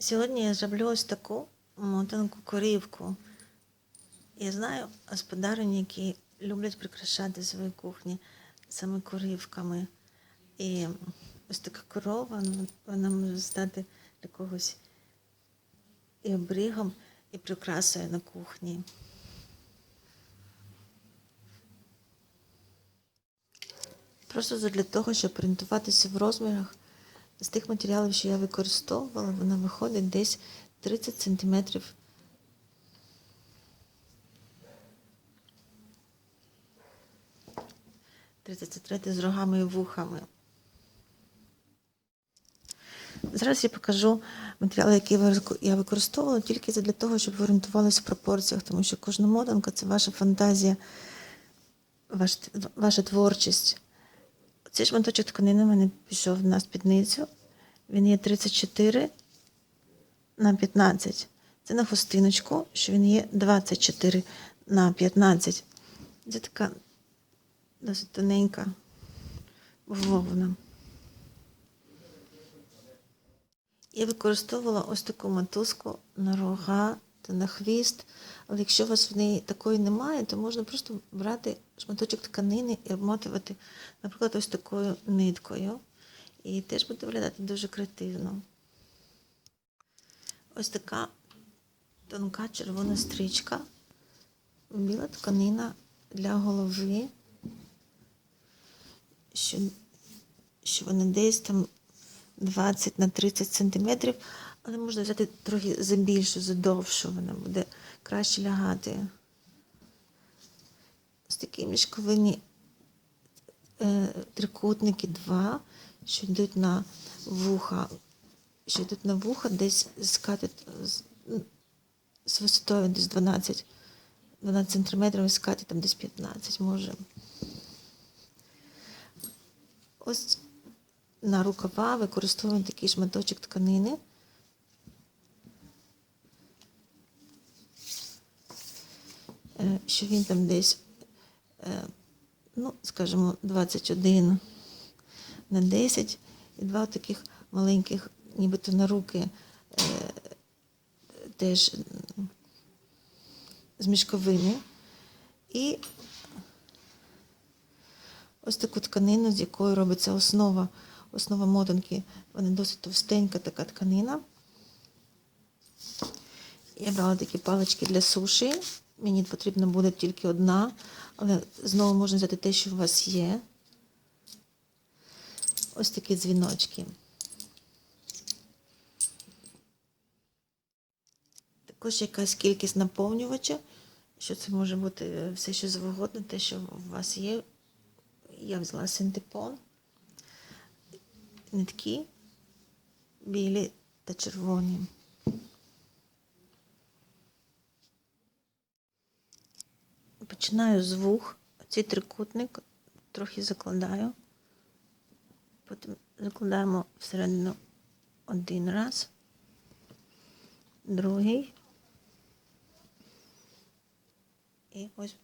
Сьогодні я зроблю ось таку мотанку корівку. Я знаю господарень, які люблять прикрашати свої кухні саме корівками. І ось така корова, ну, вона може стати для когось і оберігом, і прикрасою на кухні. Просто для того, щоб орієнтуватися в розмірах, з тих матеріалів, що я використовувала, вона виходить десь 30 сантиметрів. Тридцять з рогами і вухами. Зараз я покажу матеріали, які я використовувала тільки для того, щоб ви орієнтувалися в пропорціях, тому що кожна моданка це ваша фантазія, ваш, ваша творчість. Цей шматочок тканини в мене пішов на спідницю. Він є 34 на 15. Це на хустиночку, що він є 24 на 15. Це така досить тоненька вовна. Я використовувала ось таку мотузку на рога та на хвіст. Але якщо у вас в неї такої немає, то можна просто брати шматочок тканини і обмотувати, наприклад, ось такою ниткою. І теж буде виглядати дуже креативно. Ось така тонка червона стрічка, біла тканина для голови, що, що вона десь там 20 на 30 сантиметрів, але можна взяти трохи забільшу, задовшу, вона буде краще лягати. Ось такі мішковинні е, трикутники два, що йдуть на вуха, що йдуть на вуха, десь скати з, з висотою десь 12, 12 сантиметрів, і скати там десь 15 може. Ось на рукава використовуємо такий шматочок тканини. Е, Що він там десь, е, ну, скажімо, 21 на 10 і два таких маленьких, нібито на руки е, теж з мішковини. І ось таку тканину, з якої робиться основа основа мотанки, вона досить товстенька така тканина. Я брала такі палички для суші. Мені потрібна буде тільки одна, але знову можна взяти те, що у вас є. Ось такі дзвіночки. Також якась кількість наповнювача, що це може бути все, що завгодно, те, що у вас є. Я взяла синтепон нитки білі та червоні. Починаю з вух, цей трикутник трохи закладаю, потім закладаємо всередину один раз, другий. І ось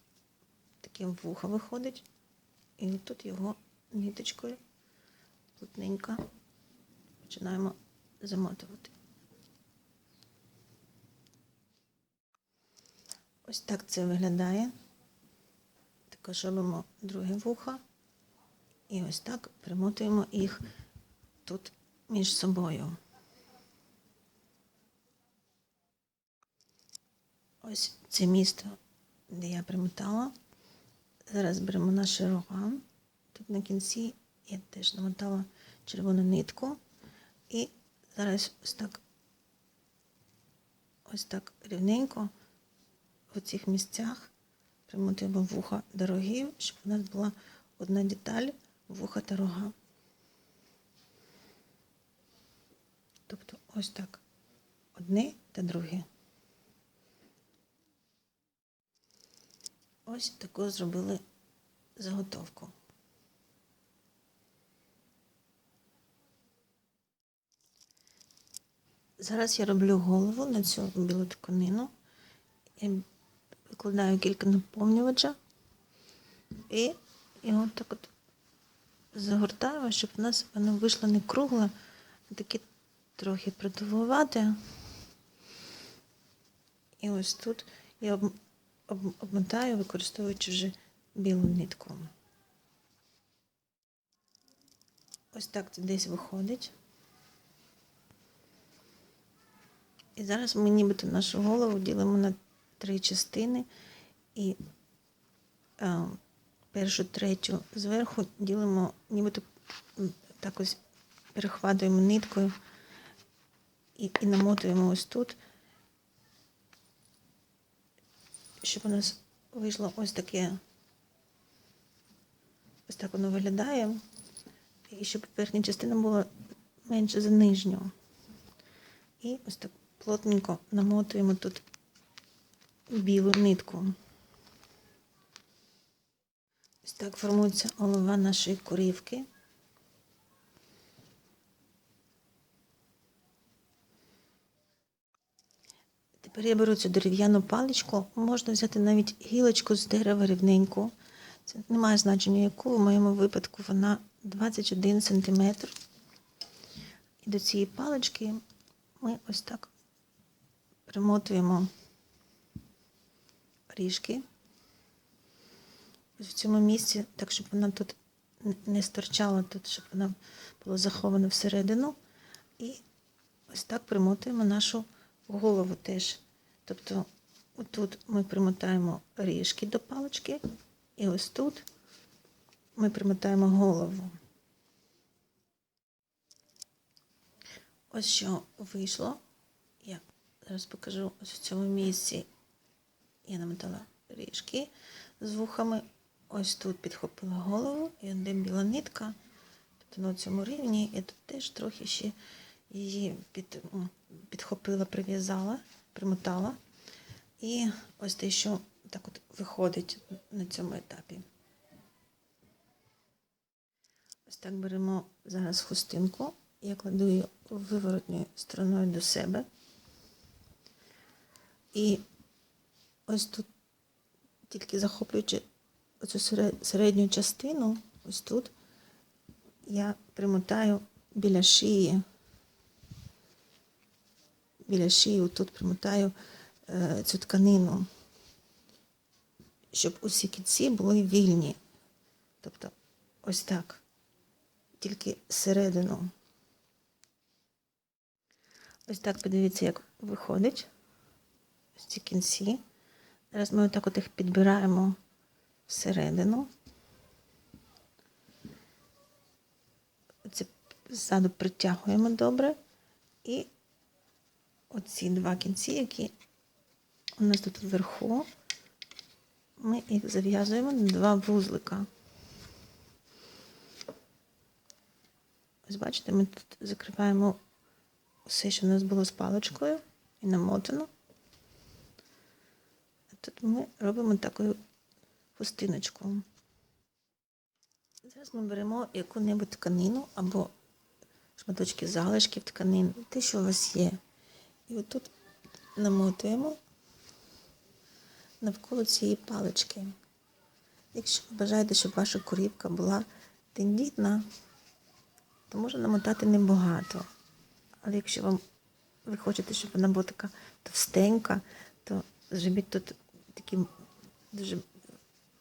таким вухо виходить, і тут його ниточкою плотненько починаємо замотувати. Ось так це виглядає. Також друге вухо і ось так примотуємо їх тут між собою. Ось це місто, де я примотала. Зараз беремо наші рога. Тут на кінці я теж намотала червону нитку. І зараз ось так ось так рівненько в цих місцях примотуємо вуха до рогів, щоб у нас була одна деталь вуха та рога. Тобто ось так одне та друге. Ось таку зробили заготовку. Зараз я роблю голову на цю білу тканину. Викладаю кілька наповнювача і його так от загортаю, щоб в нас воно вийшло не кругле, а таке трохи продовгувати. І ось тут я об, об, обмотаю, використовуючи вже білу нитку. Ось так це десь виходить. І зараз ми нібито нашу голову ділимо на три частини і е, першу, третю зверху ділимо, нібито так ось перехватуємо ниткою і, і намотуємо ось тут, щоб у нас вийшло ось таке. Ось так воно виглядає. І щоб верхня частина була менше за нижню. І ось так плотненько намотуємо тут білу нитку. Ось так формується голова нашої корівки. Тепер я беру цю дерев'яну паличку, можна взяти навіть гілочку з дерева рівненьку. Це не має значення яку, в моєму випадку вона 21 см. І до цієї палички ми ось так примотуємо ріжки. В цьому місці, так, щоб вона тут не- стирчала, тут, щоб вона була захована всередину. І ось так примотуємо нашу голову теж. Тобто, отут ми примотаємо ріжки до палички, і ось тут ми примотаємо голову. Ось що вийшло. Я зараз покажу ось в цьому місці. Я намотала ріжки з вухами. Ось тут підхопила голову, і де біла нитка. Тобто на цьому рівні я тут теж трохи ще її під, підхопила, прив'язала, примотала. І ось те, що так от виходить на цьому етапі. Ось так беремо зараз хустинку. Я кладу її виворотньою стороною до себе. І ось тут, тільки захоплюючи оцю середню частину, ось тут, я примотаю біля шиї. Біля шиї тут примотаю е, цю тканину, щоб усі кінці були вільні. Тобто ось так. Тільки середину. Ось так подивіться, як виходить. Ось ці кінці. Зараз ми отак от їх підбираємо всередину. Це ззаду притягуємо добре. І оці два кінці, які у нас тут вверху, ми їх зав'язуємо на два вузлика. Ось бачите, ми тут закриваємо все, що у нас було з паличкою і намотано. Тут ми робимо таку хустиночку. Зараз ми беремо яку-небудь тканину або шматочки залишків тканин, те, що у вас є. І отут намотуємо навколо цієї палички. Якщо ви бажаєте, щоб ваша корівка була тендітна, то можна намотати небагато. Але якщо вам ви хочете, щоб вона була така товстенька, то зробіть тут такий дуже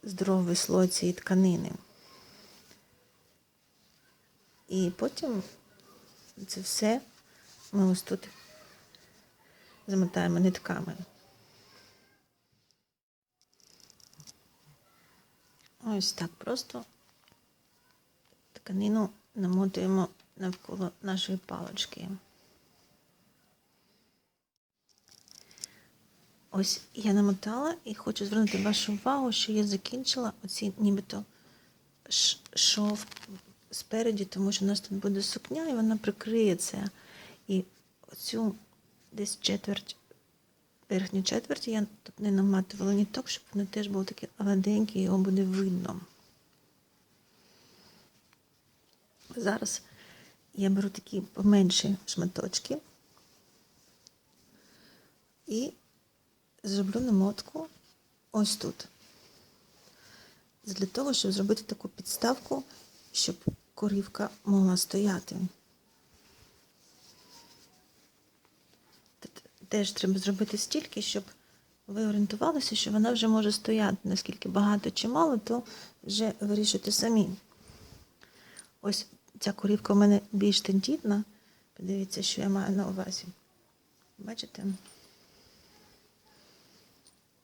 здоровий слой цієї тканини. І потім це все ми ось тут замотаємо нитками. Ось так просто тканину намотуємо навколо нашої палички. Ось я намотала і хочу звернути вашу увагу, що я закінчила оці нібито шов спереді, тому що у нас тут буде сукня, і вона прикриє це. І оцю десь четверть, верхню четверть я тут не наматувала ніток, щоб воно теж було таке гладеньке, його буде видно. Зараз я беру такі поменші шматочки і зроблю намотку ось тут. Для того, щоб зробити таку підставку, щоб корівка могла стояти. теж треба зробити стільки, щоб ви орієнтувалися, що вона вже може стояти. Наскільки багато чи мало, то вже вирішуйте самі. Ось ця корівка у мене більш тендітна. Подивіться, що я маю на увазі. Бачите?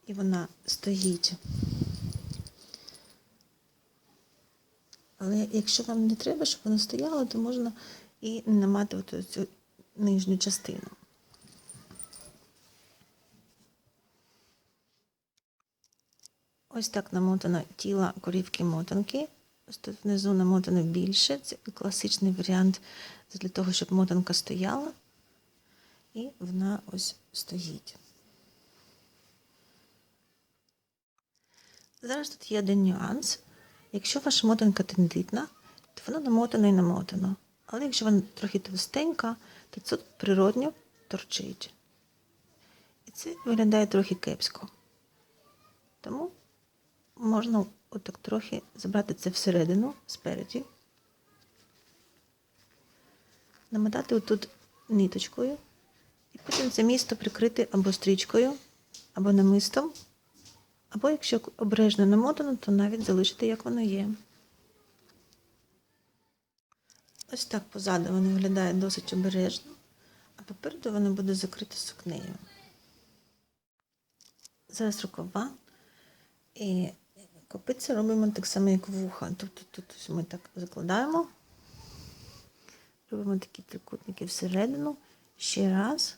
І вона стоїть. Але якщо вам не треба, щоб вона стояла, то можна і наматувати цю нижню частину. Ось так намотано тіло корівки мотанки. Ось тут внизу намотано більше. Це класичний варіант для того, щоб мотанка стояла. І вона ось стоїть. Зараз тут є один нюанс. Якщо ваша мотанка тендитна, то вона намотана і намотана. Але якщо вона трохи товстенька, то це природньо торчить. І це виглядає трохи кепсько. Тому можна отак трохи забрати це всередину, спереді, намотати отут ниточкою, і потім це місто прикрити або стрічкою, або намистом, або якщо обережно намотано, то навіть залишити, як воно є. Ось так позаду воно виглядає досить обережно, а попереду воно буде закрите сукнею. Зараз рукава. І копиця робимо так само, як вуха. Тобто тут ми так закладаємо, робимо такі трикутники всередину, ще раз.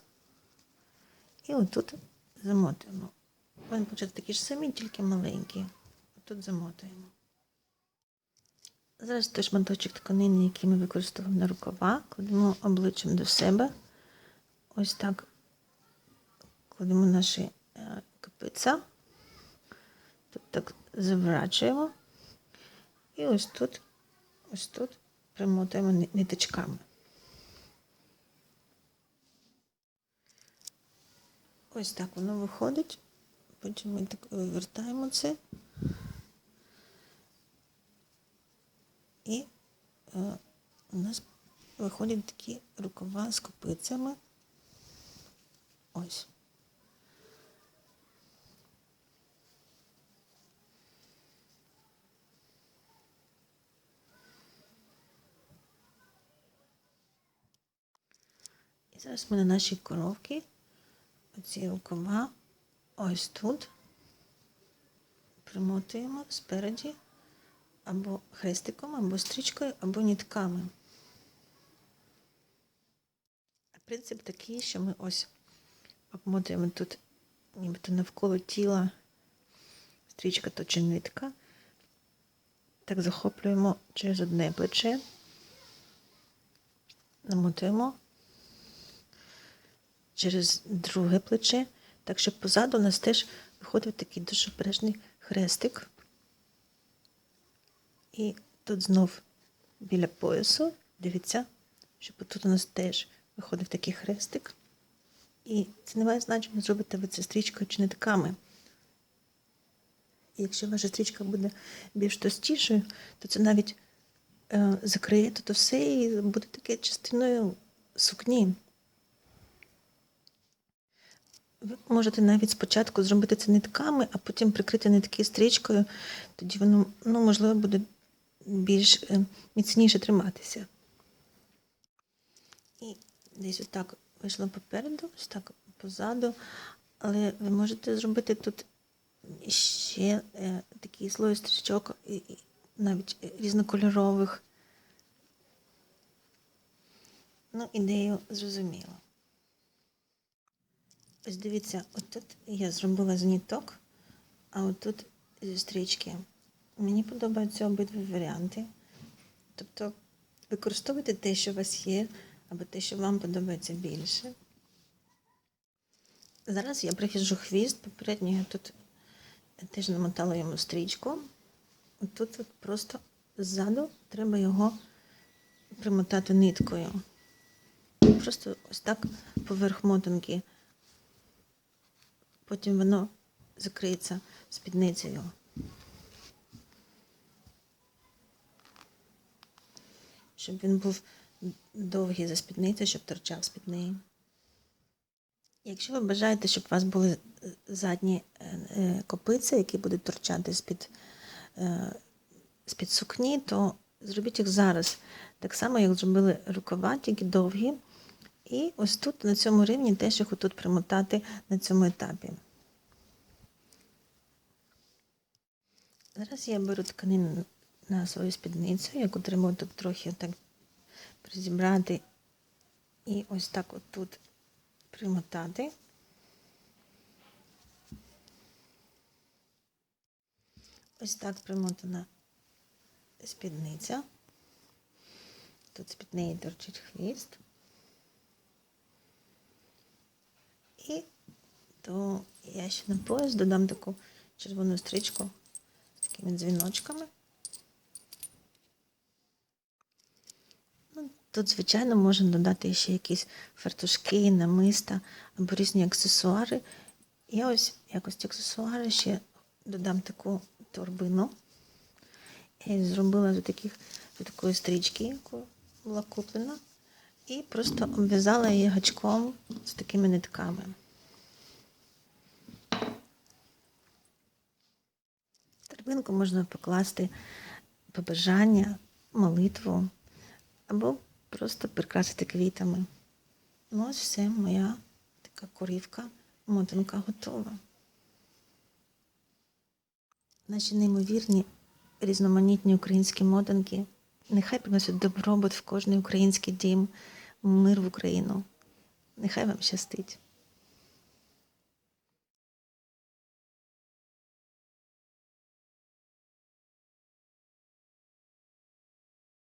І отут замотуємо. Вони почати такі ж самі, тільки маленькі. Тут замотуємо. Зараз той шматочок тканини, який ми використовуємо на рукава, кладемо обличчям до себе. Ось так кладемо наші е, копиця. Тут так заворачуємо. І ось тут, ось тут примотуємо ниточками. Ось так воно виходить. Потім ми так вивертаємо це. І е, у нас виходять такі рукава з копицями. Ось. Зараз ми на нашій коровці оці рукава ось тут примотуємо спереді або хрестиком, або стрічкою, або нітками. Принцип такий, що ми ось обмотуємо тут нібито навколо тіла стрічка то чи нитка. Так захоплюємо через одне плече, намотуємо через друге плече, так щоб позаду у нас теж виходить такий дуже обережний хрестик. І тут знов біля поясу, дивіться, щоб тут у нас теж виходив такий хрестик. І це не має значення, зробите ви це стрічкою чи нитками. Якщо ваша стрічка буде більш товстішою, то це навіть е, закриє тут все і буде таке частиною сукні. Ви можете навіть спочатку зробити це нитками, а потім прикрити нитки стрічкою, тоді воно, ну, можливо, буде більш е, міцніше триматися. І десь отак вийшло попереду, ось так позаду, але ви можете зробити тут ще е, такий слой стрічок, і, і навіть різнокольорових. Ну, ідею зрозуміло. Ось дивіться, отут я зробила з ніток, а отут стрічки. Мені подобаються обидві варіанти. Тобто використовуйте те, що у вас є, або те, що вам подобається більше. Зараз я прихіжу хвіст, попередньо я тут теж намотала йому стрічку. Тут от просто ззаду треба його примотати ниткою. Просто ось так поверх мотанки. Потім воно закриється спідницею. Щоб він був довгий за спідницею, щоб торчав з під неї. Якщо ви бажаєте, щоб у вас були е, задні е, е, копиці, які будуть торчати з-під, з-під сукні, то зробіть їх зараз. Так само, як зробили рукава, тільки довгі. І ось тут, на цьому рівні, теж їх отут примотати на цьому етапі. Зараз я беру тканину на свою спідницю, яку треба тут трохи так призібрати і ось так от тут примотати. Ось так примотана спідниця. Тут з-під неї торчить хвіст. І то я ще на пояс додам таку червону стрічку з такими дзвіночками. Ну, Тут, звичайно, можна додати ще якісь фартушки, намиста або різні аксесуари. Я ось якось аксесуари ще додам таку торбину. Я зробила з таких з такої стрічки, яку була куплена, і просто обв'язала її гачком з такими нитками. В торбинку можна покласти побажання, молитву або просто прикрасити квітами. Ну, ось все, моя така корівка, мотанка готова. Наші неймовірні різноманітні українські мотанки. Нехай приносять добробут в кожний український дім, мир в Україну. Нехай вам щастить.